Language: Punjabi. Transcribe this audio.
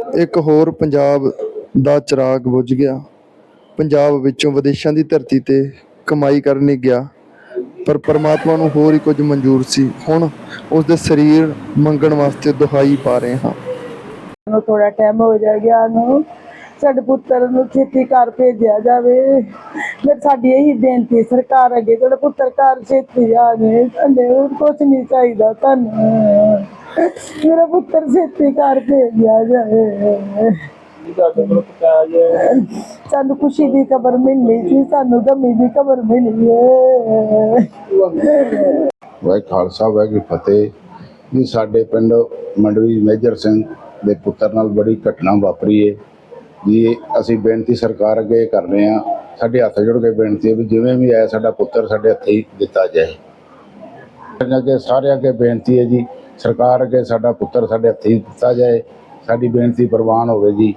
ਇੱਕ ਹੋਰ ਪੰਜਾਬ ਦਾ ਚਿਰਾਗ ਬੁਝ ਗਿਆ। ਪੰਜਾਬ ਵਿੱਚੋਂ ਵਿਦੇਸ਼ਾਂ ਦੀ ਧਰਤੀ ਤੇ ਕਮਾਈ ਕਰਨ ਗਿਆ। ਪਰ ਪਰਮਾਤਮਾ ਨੂੰ ਹੋਰ ਹੀ ਕੁਝ ਮਨਜ਼ੂਰ ਸੀ। ਹੁਣ ਉਸ ਦੇ ਸਰੀਰ ਮੰਗਣ ਵਾਸਤੇ ਦੁਹਾਈ ਪਾ ਰਹੇ ਹਾਂ। ਨੂੰ ਥੋੜਾ ਟਾਈਮ ਹੋ ਜਾ ਗਿਆ ਨੂੰ। ਸਾਡੇ ਪੁੱਤਰ ਨੂੰ ਛੇਤੀ ਘਰ ਭੇਜਿਆ ਜਾਵੇ। ਫਿਰ ਸਾਡੀ ਇਹੀ ਬੇਨਤੀ ਸਰਕਾਰ ਅੱਗੇ ਤੁਹਾਡਾ ਪੁੱਤਰ ਘਰ ਛੇਤੀ ਆ ਜਾਵੇ ਸਾਡੇ ਹੋਰ ਕੁਝ ਨਹੀਂ ਚਾਹੀਦਾ ਤੁਹਾਨੂੰ ਮੇਰਾ ਪੁੱਤਰ ਛੇਤੀ ਘਰ ਭੇਜਿਆ ਜਾਵੇ ਸਾਨੂੰ ਖੁਸ਼ੀ ਦੀ ਖਬਰ ਮਿਲੀ ਸੀ ਸਾਨੂੰ ਗਮੀ ਦੀ ਖਬਰ ਮਿਲੀ ਹੈ। ਵਾਹਿ ਖਾਲਸਾ ਵਾਹਿਗੁਰੂ ਫਤਿਹ। ਜੀ ਸਾਡੇ ਪਿੰਡ ਮੰਡਵੀ ਮੇਜਰ ਸਿੰਘ ਦੇ ਪੁੱਤਰ ਨਾਲ ਬੜੀ ਘਟਨਾ ਵਾਪਰੀ ਹੈ ਜੀ ਅਸੀਂ ਬੇਨਤੀ ਸਰਕਾਰ ਅੱਗੇ ਕਰ ਰਹੇ ਹਾਂ ਸਾਡੇ ਹੱਥ ਜੋੜ ਕੇ ਬੇਨਤੀ ਹੈ ਵੀ ਜਿਵੇਂ ਵੀ ਆਇਆ ਸਾਡਾ ਪੁੱਤਰ ਸਾਡੇ ਹੱਥੇ ਹੀ ਦਿੱਤਾ ਜਾਏ। ਅੱਗੇ ਸਾਰੇ ਅੱਗੇ ਬੇਨਤੀ ਹੈ ਜੀ ਸਰਕਾਰ ਅੱਗੇ ਸਾਡਾ ਪੁੱਤਰ ਸਾਡੇ ਹੱਥੇ ਦਿੱਤਾ ਜਾਏ ਸਾਡੀ ਬੇਨਤੀ ਪ੍ਰਵਾਨ ਹੋਵੇ ਜੀ।